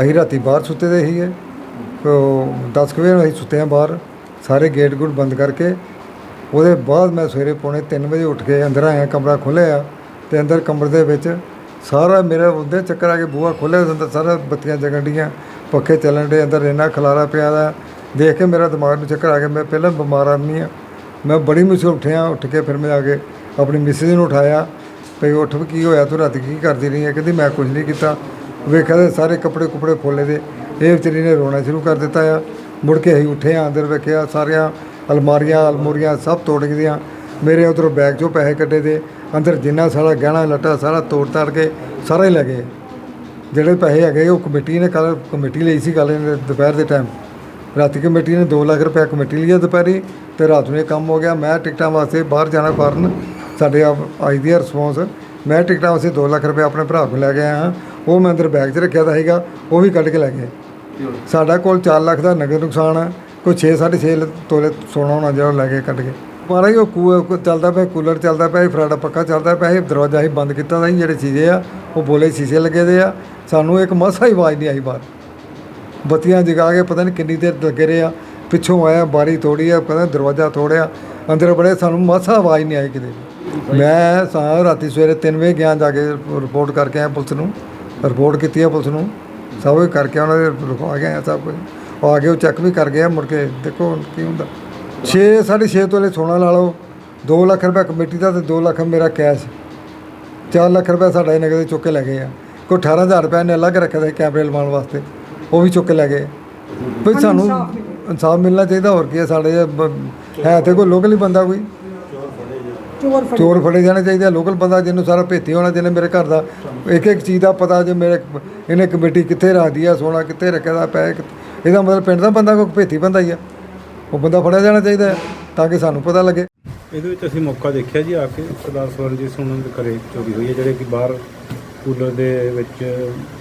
ਅਸੀਂ ਰਾਤੀ ਬਾਹਰ ਸੁੱਤੇ ਦੇ ਸੀਗੇ। ਉਹ 10 ਕੁ ਵਜੇ ਅਸੀਂ ਸੁੱਤੇ ਹਾਂ ਬਾਹਰ। ਸਾਰੇ ਗੇਟ ਗੁੱਟ ਬੰਦ ਕਰਕੇ ਉਹਦੇ ਬਾਅਦ ਮੈਂ ਸਵੇਰੇ ਪੌਣੇ 3 ਵਜੇ ਉੱਠ ਕੇ ਅੰਦਰ ਆਇਆ, ਕਮਰਾ ਖੋਲ੍ਹਿਆ ਤੇ ਅੰਦਰ ਕਮਰੇ ਦੇ ਵਿੱਚ ਸਾਰਾ ਮੇਰਾ ਉਹਦੇ ਚੱਕਰ ਆ ਕੇ ਬੂਹਾ ਖੋਲ੍ਹਿਆ ਅੰਦਰ ਸਾਰਾ ਬੱਤੀਆਂ ਜਗਣ ਡੀਆਂ, ਪੱਖੇ ਚੱਲਣ ਦੇ ਅੰਦਰ ਇੰਨਾ ਖਲਾਰਾ ਪਿਆ ਦਾ। ਦੇਖ ਕੇ ਮੇਰਾ ਦਿਮਾਗ ਨੂੰ ਚੱਕਰ ਆ ਗਿਆ, ਮੈਂ ਪਹਿਲਾਂ ਬਿਮਾਰ ਆਦਮੀ ਆ। ਮੈਂ ਬੜੀ ਮੁਸ਼ਕਿਲ ਉੱਠਿਆ, ਉੱਠ ਕੇ ਫਿਰ ਮੈਂ ਆ ਕੇ ਆਪਣੀ ਮਿਸਿਸ ਨੂੰ ਉਠਾਇਆ, ਭਈ ਉੱਠ ਵੀ ਕੀ ਹੋਇਆ, ਤੂੰ ਰਾਤੀ ਕੀ ਕਰਦੀ ਰਹੀ ਹੈ ਕਹਿੰਦੀ ਮੈਂ ਕੁਝ ਨਹੀਂ ਕੀਤਾ। ਵੇਖਿਆ ਤੇ ਸਾਰੇ ਕੱਪੜੇ ਕੁਪੜੇ ਫੋਲੇ ਦੇ। ਇਹ ਵਿਚਾਰੀ ਨੇ ਰੋਣਾ ਸ਼ੁਰੂ ਕਰ ਦਿੱਤਾ ਆ। ਮੁੜ ਕੇ ਅਸੀਂ ਉੱਠੇ ਆ ਅੰਦਰ ਵੇਖਿਆ ਸਾਰੀਆਂ ਅਲਮਾਰੀਆਂ, ਅਲਮੂਰੀਆਂ ਸਭ ਤੋੜ ਗਈਆਂ ਮੇਰੇ ਉਧਰੋਂ ਬੈਗ 'ਚੋਂ ਪੈਸੇ ਕੱਢੇ ਦੇ। ਅੰਦਰ ਜਿੰਨਾ ਸਾਰਾ ਗਹਿਣਾ, ਲੱਟਾ ਸਾਰਾ ਤੋੜ ਤਾੜ ਕੇ ਸਾਰਾ ਹੀ ਲੈ ਗਏ। ਜਿਹੜੇ ਪੈਸੇ ਹੈਗੇ ਉਹ ਕਮੇਟੀ ਨੇ ਕੱਲ ਕਮੇਟੀ ਲਈ ਸੀ ਕੱਲ ਦੁਪਹਿਰ ਦੇ ਟਾਈਮ ਰਾਤੀ ਕਮੇਟੀ ਨੇ 2 ਲੱਖ ਰੁਪਏ ਕਮੇਟੀ ਲਈ ਆ ਦੁਪਹਿਰੀ ਤੇ ਰਾਤ ਨੂੰ ਇਹ ਕੰਮ ਹੋ ਗਿਆ। ਮੈਂ ਟਿਕਟਾਂ ਵਾਸਤੇ ਬਾਹਰ ਜਾਣਾ ਫਾਰਨ ਸਾਡੇ ਆਈ ਦੀ ਰਿਸਪੌਂਸ ਮੈਂ ਟਿਕਟਾਂ ਵਾਸਤੇ 2 ਲੱਖ ਰੁਪਏ ਆਪਣੇ ਭਰਾ ਕੋਲ ਲੈ ਕੇ ਆਇਆ। ਹਾਂ ਉਹ ਮੈਂ ਅੰਦਰ ਬੈਗ 'ਚ ਰੱਖਿਆ ਤਾਂ ਸੀਗਾ ਉਹ ਵੀ ਕੱਢ ਕੇ ਲੈ ਗਏ। ਸਾਡਾ ਕੋਲ 4 ਲੱਖ ਦਾ ਨਗਦ ਨੁਕਸਾਨ ਆ ਕੋਈ 6 6.5 ਤੋਲੇ ਸੋਨਾ ਹੋਣਾ ਜਿਹੜਾ ਉਹ ਲੈ ਕੇ ਕੱਢ ਕੇ। ਮਹਾਰਾਜ ਉਹ ਕੂ ਚੱਲਦਾ ਪਿਆ ਕੂਲਰ ਚੱਲਦਾ ਪਿਆ ਸੀ, ਫਰਾਡਾ ਪੱਕਾ ਚੱਲਦਾ ਪਿਆ ਸੀ ਦਰਵਾਜ਼ਾ ਹੀ ਬੰਦ ਕੀਤਾ ਦਾ ਸੀ ਜਿਹੜੇ ਸ਼ੀਸ਼ੇ ਆ ਉਹ ਬੋਲੇ ਸ਼ੀਸ਼ੇ ਲੱਗੇ ਦੇ ਆ। ਸਾਨੂੰ ਇੱਕ ਮਸਾ ਹੀ ਆਵਾਜ਼ ਨਹੀਂ ਆਈ ਬਾਹਰ। ਬੱਤੀਆਂ ਜਗਾ ਕੇ ਪਤਾ ਨਹੀਂ ਕਿੰਨੀ ਦੇਰ ਲੱਗੇ ਰਹੇ ਆ ਪਿੱਛੋਂ ਆਇਆ ਬਾਰੀ ਤੋੜੀ ਆ ਕਹਿੰਦਾ ਦਰਵਾਜ਼ਾ ਤੋੜਿਆ ਅੰਦਰ ਬੜੇ ਸਾਨੂੰ ਮਸਾ ਆਵਾਜ਼ ਨਹੀਂ ਆਈ ਕਿਤੇ। ਮੈਂ ਸਾ ਰਾਤੀ ਸਵੇਰੇ 3 ਵਜੇ ਗਿਆ ਜਾ ਕੇ ਰਿਪੋਰਟ ਕਰਕੇ ਆਇਆ ਪੁਲਿਸ ਨੂੰ। ਰਿਪੋਰਟ ਕੀਤੀ ਆ ਪੁਲਿਸ ਨੂੰ। ਸਭ ਕੁਝ ਕਰਕੇ ਉਹਨਾਂ ਦੇ ਲਿਖਵਾ ਕੇ ਆਇਆ ਸਭ ਕੁਝ। ਉਹ ਆ ਕੇ ਉਹ ਚੈੱਕ ਵੀ ਕਰ ਗਿਆ ਮੁੜ ਕੇ ਦੇਖੋ ਹੁਣ ਕੀ ਹੁੰਦਾ। 6 6.5 ਤੋਲੇ ਸੋਨਾ ਲਾ ਲਓ। 2 ਲੱਖ ਰੁਪਏ ਕਮੇਟੀ ਦਾ ਤੇ 2 ਲੱਖ ਮੇਰਾ ਕੈਸ਼। 4 ਲੱਖ ਰੁਪਏ ਸਾਡਾ ਇਹ ਨਗਦ ਚੁੱਕ ਕੇ ਲੈ ਗਏ ਆ। ਕੋਈ 18000 ਰੁਪਏ ਨੇ ਅਲੱਗ ਰੱਖਿਆ ਸੀ ਕੈਮਰੇ ਲਵਾਉਣ ਵਾਸਤੇ। ਉਹ ਵੀ ਚੁੱਕ ਕੇ ਲੈ ਗਏ। ਵੀ ਸਾਨੂੰ ਇਨਸਾਫ ਮਿਲਣਾ ਚਾਹੀਦਾ ਹੋਰ ਕੀ ਹੈ ਸਾਡੇ ਹੈ ਤੇ ਕੋਈ ਲੋਕਲ ਹੀ ਬੰਦਾ ਕੋਈ। ਚੋਰ ਫੜੇ। ਚੋਰ ਫੜੇ ਜਾਣੇ ਚਾਹੀਦੇ ਲੋਕਲ ਬੰਦਾ ਜਿਹਨੂੰ ਸਾਰਾ ਭੇਤੀ ਹੋਣਾ ਜਿਹਨੇ ਮੇਰੇ ਘਰ ਦਾ। ਇੱਕ ਇੱਕ ਚੀਜ਼ ਦਾ ਪਤਾ ਜੇ ਮੇਰੇ ਇਹਨੇ ਕਮੇਟੀ ਕਿੱਥੇ ਰੱਖਦੀ ਆ ਸੋਨਾ ਕਿੱਥੇ ਰੱਖਿਆ ਦਾ ਪੈ ਇਹਦਾ ਮਤਲਬ ਪਿੰਡ ਦਾ ਬੰਦਾ ਕੋਈ ਭੇਤੀ ਬੰਦਾ ਹੀ ਆ। ਉਹ ਬੰਦਾ ਫੜਿਆ ਜਾਣਾ ਚਾਹੀਦਾ ਹੈ, ਤਾਂ ਕਿ ਸਾਨੂੰ ਪਤਾ ਲੱਗੇ। ਇਹਦੇ ਵਿੱਚ ਅਸੀਂ ਮੌਕਾ ਦੇਖਿਆ ਜੀ ਆ ਕੇ। ਸਰਦਾਰ ਸਵਰਨਜੀਤ ਸੋਨਮ ਦੇ ਘਰੇ ਚੋਰੀ ਹੋਈ ਹੈ ਜਿਹੜੇ ਕਿ ਬਾਹਰ ਕੂਲਰ ਦੇ ਵਿੱਚ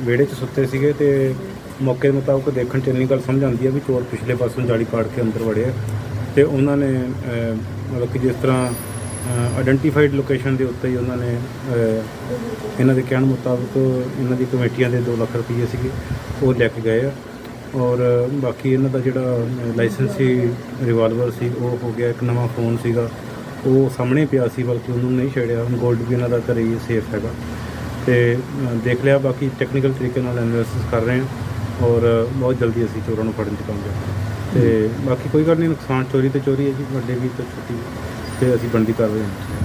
ਵਿਹੜੇ 'ਚ ਸੁੱਤੇ ਸੀਗੇ ਤੇ ਮੌਕੇ ਦੇ ਮੁਤਾਬਕ ਦੇਖਣ 'ਚ ਇੰਨੀ ਗੱਲ ਸਮਝ ਆਉਂਦੀ ਹੈ ਵੀ ਚੋਰ ਪਿਛਲੇ ਪਾਸੋਂ ਜਾਲੀ ਪਾੜ ਕੇ ਅੰਦਰ ਵੜੇ ਆ। ਤੇ ਉਹਨਾਂ ਨੇ ਮਤਲਬ ਕਿ ਜਿਸ ਤਰ੍ਹਾਂ ਆਇਡੈਂਟੀਫਾਈਡ ਲੋਕੇਸ਼ਨ ਦੇ ਉੱਤੇ ਹੀ ਉਹਨਾਂ ਨੇ ਇਹਨਾਂ ਦੇ ਕਹਿਣ ਮੁਤਾਬਕ ਇਹਨਾਂ ਦੀ ਕਮੇਟੀਆਂ ਦੇ 2 ਲੱਖ ਰੁਪਏ ਸੀਗੇ, ਉਹ ਲੈ ਕੇ ਗਏ ਆ। ਔਰ ਬਾਕੀ ਇਹਨਾਂ ਦਾ ਜਿਹੜਾ ਲਾਇਸੈਂਸ ਸੀ ਰਿਵਾਲਵਰ ਸੀ, ਉਹ ਹੋ ਗਿਆ ਇੱਕ ਨਵਾਂ ਫੋਨ ਸੀਗਾ। ਉਹ ਸਾਹਮਣੇ ਪਿਆ ਸੀ, ਬਲਕਿ ਉਹਨੂੰ ਨਹੀਂ ਛੇੜਿਆ। ਗੋਲਡ ਵੀ ਇਹਨਾਂ ਦਾ ਘਰੇ ਹੀ ਸੇਫ ਹੈਗਾ। ਤੇ ਦੇਖ ਲਿਆ, ਬਾਕੀ ਟੈਕਨੀਕਲ ਤਰੀਕੇ ਨਾਲ ਐਨਾਲਿਸਿਸ ਕਰ ਰਹੇ ਹਾਂ ਔਰ ਬਹੁਤ ਜਲਦੀ ਅਸੀਂ ਚੋਰਾਂ ਨੂੰ ਫੜਨ 'ਚ ਕਾਮਯਾਬ ਤੇ ਬਾਕੀ ਕੋਈ ਗੱਲ ਨਹੀਂ ਨੁਕਸਾਨ ਚੋਰੀ ਤੇ ਚੋਰੀ ਹੈ ਜੀ ਵੱਡੇ ਵੀ ਤੇ ਛੋਟੀ ਵੀ, ਤੇ ਅਸੀਂ ਬਣਦੀ ਕਰ ਰਹੇ ਹਾਂ